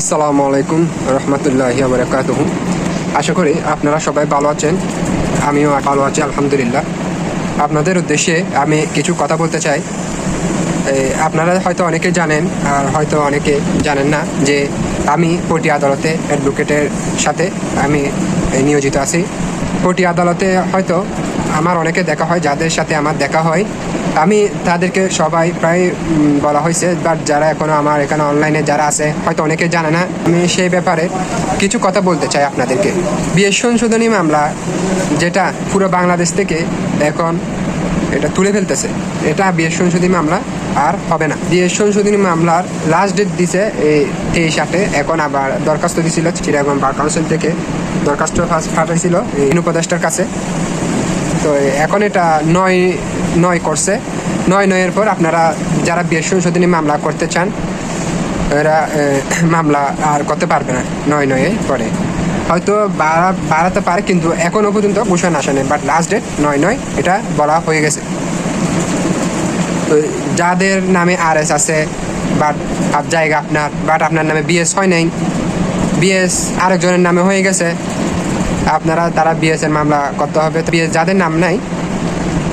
আসসালামু আলাইকুম রহমতুল্লাহি বারকাতুহু আশা করি আপনারা সবাই ভালো আছেন, আমিও ভালো আছি, আলহামদুলিল্লাহ। আপনাদের উদ্দেশ্যে আমি কিছু কথা বলতে চাই। আপনারা হয়তো অনেকে জানেন, আর হয়তো অনেকে জানেন না যে আমি পটি আদালতে অ্যাডভোকেটের সাথে আমি নিয়োজিত আছি। পটি আদালতে হয়তো আমার অনেকে দেখা হয়, যাদের সাথে আমার দেখা হয়। আমি তাদেরকে সবাই প্রায় বলা হয়েছে বাট যারা এখনও আমার এখানে অনলাইনে যারা আছে, হয়তো অনেকে জানে না। আমি সেই ব্যাপারে কিছু কথা বলতে চাই আপনাদেরকে। বিয়ে সংশোধনী মামলা যেটা পুরো বাংলাদেশ থেকে এখন এটা তুলে ফেলতেছে, এটা বিয়ের সংশোধনী মামলা আর হবে না। বিয়ের সংশোধনী মামলার লাস্ট ডেট দিছে এই তেইশ আটে, এখন আবার দরখাস্ত দিছিল চিরাগঞ্জ বার কাউন্সিল থেকে, দরখাস্ত ফার্স্ট পাঠাইছিল এই উপদেষ্টার কাছে। তো এখন এটা নয় নয় করছে। নয়, নয়ের পর আপনারা যারা বিয়ের সংশোধনী মামলা করতে চান, এরা মামলা আর করতে পারবে না নয় নয়ে পরে। হয়তো বাড়া, বাড়াতে পারে, কিন্তু এখনও পর্যন্ত ঘোষণা আসেনি বাট লাস্ট ডেট নয় নয়, এটা বলা হয়ে গেছে। তো যাদের নামে আর এস আছে বাট জায়গা আপনার, বাট আপনার নামে বিএস হয় নাই বিএস আরেকজনের নামে হয়ে গেছে আপনারা তারা বিএস এর মামলা করতে হবে। তো বিএস যাদের নাম নাই,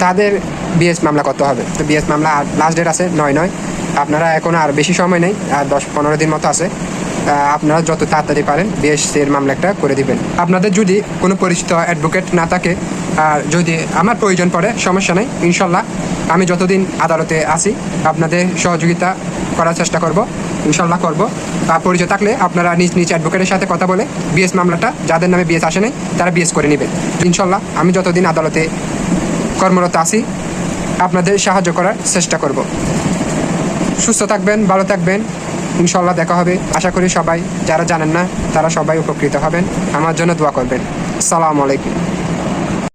তাদের বিএস মামলা করতে হবে। তো বিএস মামলা আর লাস্ট ডেট আছে নয় নয়। আপনারা এখন আর বেশি সময় নেই, আর দশ পনেরো দিন মতো আছে। আপনারা যত তাড়াতাড়ি পারেন বিএস এর মামলা একটা করে দিবেন। আপনাদের যদি কোনো পরিচিত অ্যাডভোকেট না থাকে, আর যদি আমার প্রয়োজন পড়ে, সমস্যা নেই, ইনশাল্লাহ আমি যতদিন আদালতে আসি আপনাদের সহযোগিতা করার চেষ্টা করব। ইনশাল্লাহ করব। আর পরিচয় থাকলে আপনারা নিজ নিজ অ্যাডভোকেটের সাথে কথা বলে বিএস মামলাটা, যাদের নামে বিএস আসে নাই, তারা বিএস করে নেবেন। ইনশাল্লাহ আমি যতদিন আদালতে কর্মরত আছি, আপনাদের সাহায্য করার চেষ্টা করব। সুস্থ থাকবেন, ভালো থাকবেন। ইনশাল্লাহ দেখা হবে। আশা করি সবাই, যারা জানেন না, তারা সবাই উপকৃত হবেন। আমার জন্য দোয়া করবেন। সালাম আলাইকুম।